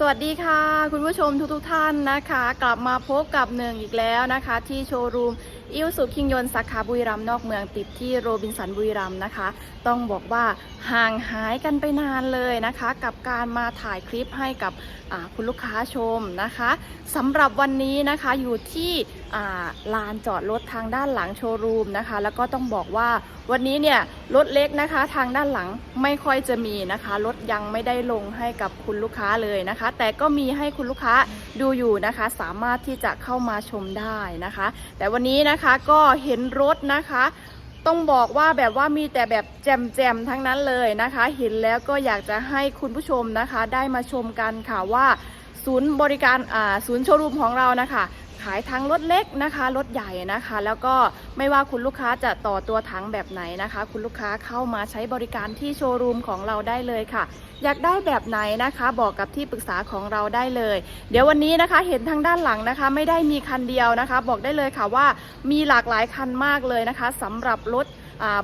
สวัสดีค่ะ คุณผู้ชมทุกๆท่านนะคะ กลับมาพบกับหนึ่งอีกแล้วนะคะ ที่โชว์รูมอิวสุคิงยนต์สาขาบุรีรัมย์นอกเมืองติดที่โรบินสันบุรีรัมย์นะคะ ต้องบอกว่าห่างหายกันไปนานเลยนะคะ กับการมาถ่ายคลิปให้กับคุณลูกค้าชมนะคะสำหรับวันนี้นะคะอยู่ที่ลานจอดรถทางด้านหลังโชว์รูมนะคะ แล้วก็ต้องบอกว่าวันนี้เนี่ยรถเล็กนะคะ ทางด้านหลังไม่ค่อยจะมีนะคะรถยังไม่ได้ลงให้กับคุณลูกค้าเลยนะคะแต่ก็มีให้คุณลูกค้าดูอยู่นะคะ สามารถที่จะเข้ามาชมได้นะคะ แต่วันนี้นะคะก็เห็นรถนะคะต้องบอกว่าแบบว่ามีแต่แบบแจมๆทั้งนั้นเลยนะคะ เห็นแล้วก็อยากจะให้คุณผู้ชมนะคะ ได้มาชมกันค่ะว่าศูนย์บริการอ่าศูนย์โชว์รูมของเรานะคะ ขายทั้งรถเล็กนะคะรถใหญ่นะคะ แล้วก็ไม่ว่าคุณลูกค้าจะต่อตัวถังแบบไหนนะคะ คุณลูกค้าเข้ามาใช้บริการที่โชว์รูมของเราได้เลยค่ะ อยากได้แบบไหนนะคะ บอกกับที่ปรึกษาของเราได้เลย เดี๋ยววันนี้นะคะเห็นทางด้านหลังนะคะ ไม่ได้มีคันเดียวนะคะ บอกได้เลยค่ะว่ามีหลากหลายคันมากเลยนะคะสำหรับรถ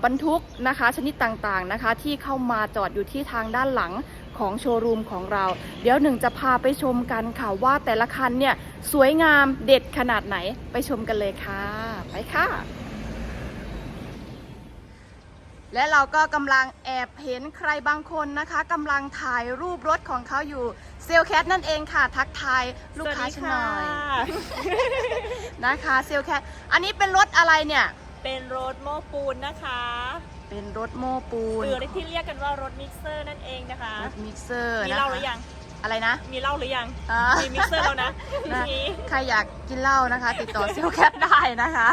บรรทุกนะคะชนิดต่างๆนะคะ ที่เข้ามาจอดอยู่ที่ทางด้านหลังของโชว์รูมของเรา เดี๋ยวหนึ่งจะพาไปชมกันค่ะว่าแต่ละคันเนี่ยสวยงามเด็ดขนาดไหนไปชมกันเลยค่ะ ไปค่ะ และเราก็กำลังแอบเห็นใครบางคนนะคะกำลังถ่ายรูปรถของเขาอยู่เซลแคทนั่นเองค่ะ ทักทายลูกค้าฉันหน่อยนะคะเซลแคทอันนี้เป็นรถอะไรเนี่ย เป็นรถโม้ปูนนะคะเป็นรถโม้ปูนหรือที่เรียกกันว่ารถมิกเซอร์นั่นเองนะคะรถมิกเซอร์มีนะเหล้าคะหรือยังอะไรนะ มีเหล้าหรือยังอ่ามีมิกเซอร์แล้วนะนะทีนี้ใครอยากกินเหล้านะคะ ติดต่อเซลแคทได้นะคะ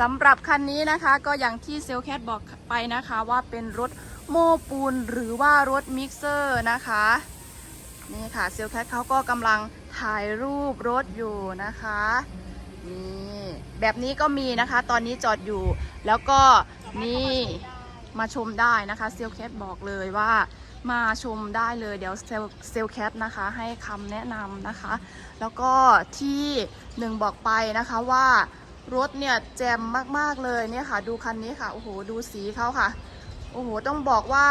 สำหรับคันนี้นะคะก็อย่างที่เซลแคทบอกไปนะคะว่าเป็นรถโม้ปูนหรือว่ารถมิกเซอร์นะคะนี่ค่ะเซลแคทเขาก็กำลังถ่ายรูปรถอยู่นะคะ นี่แบบนี้ก็มีนะคะ ตอนนี้จอดอยู่ แล้วก็นี่มาชมได้นะคะเซลแคทบอกเลยว่ามาชมได้เลยเดี๋ยวเซลเซลแคทนะคะให้คำแนะนำนะคะ แล้วก็ที่หนึ่งบอกไปนะคะว่ารถเนี่ยแจ่มมากๆเลยเนี่ยค่ะ ดูคันนี้ค่ะโอ้โหดูสีเขาค่ะโอ้โหต้องบอกว่า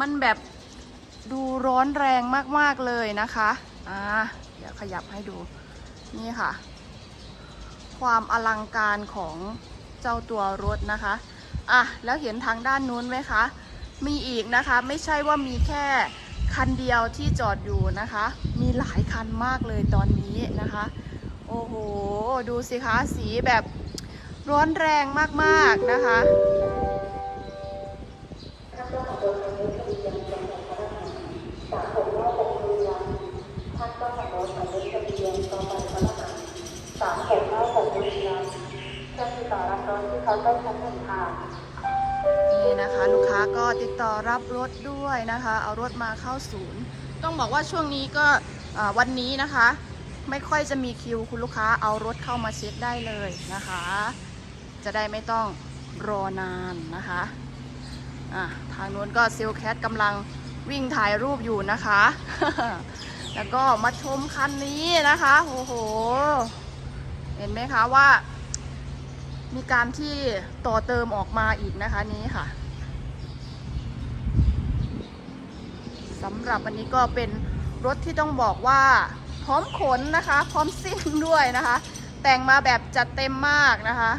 มันแบบดูร้อนแรงมากๆเลยนะคะอ่าเดี๋ยวขยับให้ดูนี่ค่ะ ความอลังการของเจ้าตัวรถนะคะอะแล้วเห็นทางด้านนู้นไหมคะ มีอีกนะคะไม่ใช่ว่ามีแค่คันเดียวที่จอดอยู่นะคะ มีหลายคันมากเลยตอนนี้นะคะ โอ้โห ดูสิคะ สีแบบร้อนแรงมากๆนะคะ สามหกเก้าหกบุรีรัมย์เพื่อติดต่อรับรถ ที่เขาน์เต้นชั้นหนึ่งค่ะนี่นะคะลูกค้าก็ติดต่อรับรถด้วยนะคะ เอารถมาเข้าศูนย์ ต้องบอกว่าช่วงนี้ก็วันนี้นะคะ ไม่ค่อยจะมีคิวคุณลูกค้าเอารถเข้ามาเช็คได้เลยนะคะ จะได้ไม่ต้องรอนานนะคะะทางนู้นก็เซลแคทกำลังวิ่งถ่ายรูปอยู่นะคะ แล้วก็มาชมคันนี้นะคะโอ้โห เห็นไหมคะว่า มีการที่ต่อเติมออกมาอีกนะคะนี้ค่ะสำหรับอันนี้ก็เป็นรถที่ต้องบอกว่าพร้อมขนนะคะ พร้อมซิ่งด้วยนะคะ แต่งมาแบบจัดเต็มมากนะคะ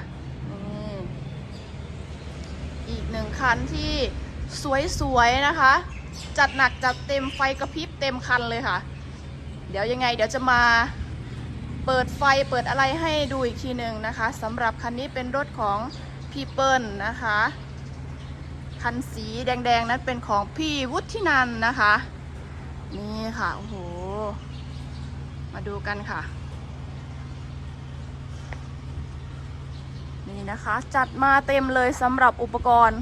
อีกหนึ่งคันที่สวยๆนะคะ จัดหนักจัดเต็มไฟกระพริบเต็มคันเลยค่ะ เดี๋ยวยังไงเดี๋ยวจะมา เปิดไฟเปิดอะไรให้ดูอีกทีหนึ่งนะคะสำหรับคันนี้เป็นรถของพี่เปิลนะคะ คันสีแดงๆนั้นเป็นของพี่วุฒินันนะคะ นี่ค่ะโอ้โหมาดูกันค่ะ นี่นะคะจัดมาเต็มเลยสำหรับอุปกรณ์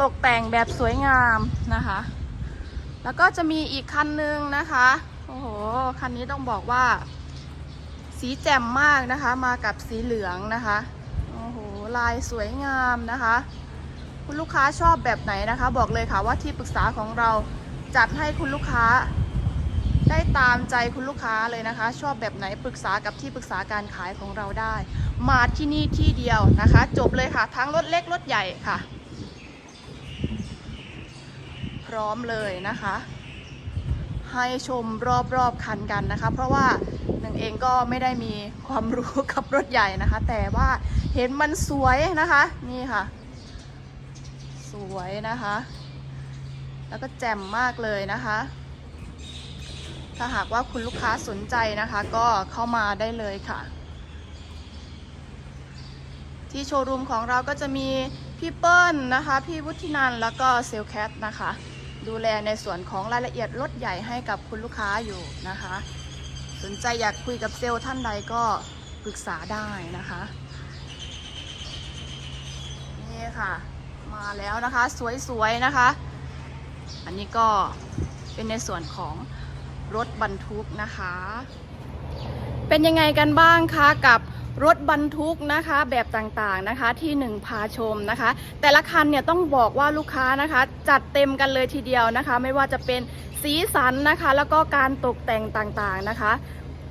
ตกแต่งแบบสวยงามนะคะ แล้วก็จะมีอีกคันนึงนะคะโอ้โหคันนี้ต้องบอกว่า สีแจ่มมากนะคะ มากับสีเหลืองนะคะ โอ้โห ลายสวยงามนะคะ คุณลูกค้าชอบแบบไหนนะคะ บอกเลยค่ะว่าที่ปรึกษาของเราจัดให้คุณลูกค้า ได้ตามใจคุณลูกค้าเลยนะคะ ชอบแบบไหนปรึกษากับที่ปรึกษาการขายของเราได้ มาที่นี่ที่เดียวนะคะ จบเลยค่ะ ทั้งรถเล็กรถใหญ่ค่ะ พร้อมเลยนะคะ ให้ชมรอบๆคันกันนะคะ เพราะว่า เองก็ไม่ได้มีความรู้กับรถใหญ่นะคะ แต่ว่าเห็นมันสวยนะคะ นี่ค่ะ สวยนะคะ แล้วก็แจ่มมากเลยนะคะ ถ้าหากว่าคุณลูกค้าสนใจนะคะ ก็เข้ามาได้เลยค่ะ ที่โชว์รูมของเราก็จะมีพี่เปิ้ลนะคะ พี่วุฒินันแล้วก็เซลลแคทนะคะ ดูแลในส่วนของรายละเอียดรถใหญ่ให้กับคุณลูกค้าอยู่นะคะ สนใจอยากคุยกับเซลล์ท่านใดก็ปรึกษาได้นะคะ นี่ค่ะ มาแล้วนะคะ สวยๆนะคะ อันนี้ก็เป็นในส่วนของรถบรรทุกนะคะ เป็นยังไงกันบ้างคะกับ รถบรรทุกนะคะแบบต่างๆนะคะที่หนึ่งพาชมนะคะ แต่ละคันเนี่ยต้องบอกว่าลูกค้านะคะ จัดเต็มกันเลยทีเดียวนะคะ ไม่ว่าจะเป็นสีสันนะคะ แล้วก็การตกแต่งต่างๆนะคะ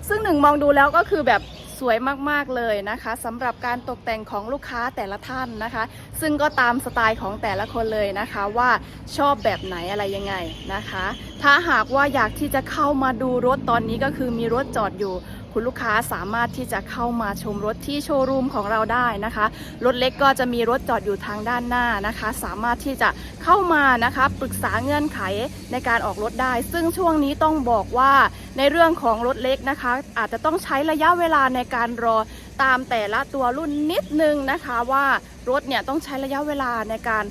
ซึ่งหนึ่งมองดูแล้วก็คือแบบสวยมากๆเลยนะคะสำหรับการตกแต่งของลูกค้าแต่ละท่านนะคะ ซึ่งก็ตามสไตล์ของแต่ละคนเลยนะคะว่าชอบแบบไหนอะไรยังไงนะคะ ถ้าหากว่าอยากที่จะเข้ามาดูรถตอนนี้ก็คือมีรถจอดอยู่ คุณลูกค้าสามารถที่จะเข้ามาชมรถที่โชว์รูมของเราได้นะคะ รถเล็กก็จะมีรถจอดอยู่ทางด้านหน้านะคะ สามารถที่จะเข้ามานะคะปรึกษาเงื่อนไขในการออกรถได้ ซึ่งช่วงนี้ต้องบอกว่าในเรื่องของรถเล็กนะคะ อาจจะต้องใช้ระยะเวลาในการรอตามแต่ละตัวรุ่นนิดนึงนะคะว่ารถเนี่ยต้องใช้ระยะเวลาในการ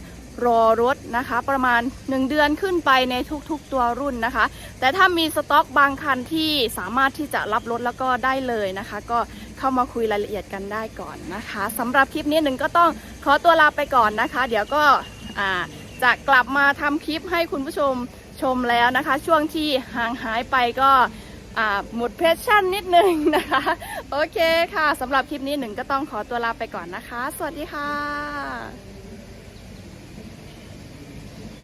รอรถนะคะ ประมาณ 1 เดือนขึ้นไปในทุกๆตัวรุ่นนะคะ แต่ถ้ามีสต็อกบางคันที่สามารถที่จะรับรถแล้วก็ได้เลยนะคะ ก็เข้ามาคุยรายละเอียดกันได้ก่อนนะคะสำหรับคลิปนี้หนึ่งก็ต้องขอตัวลาไปก่อนนะคะ เดี๋ยวก็จะกลับมาทำคลิปให้คุณผู้ชมชมแล้วนะคะ ช่วงที่ห่างหายไปก็หมดเพชชั่นนิดนึงนะคะ โอเคค่ะสำหรับคลิปนี้หนึ่งก็ต้องขอตัวลาไปก่อนนะคะ สวัสดีค่ะ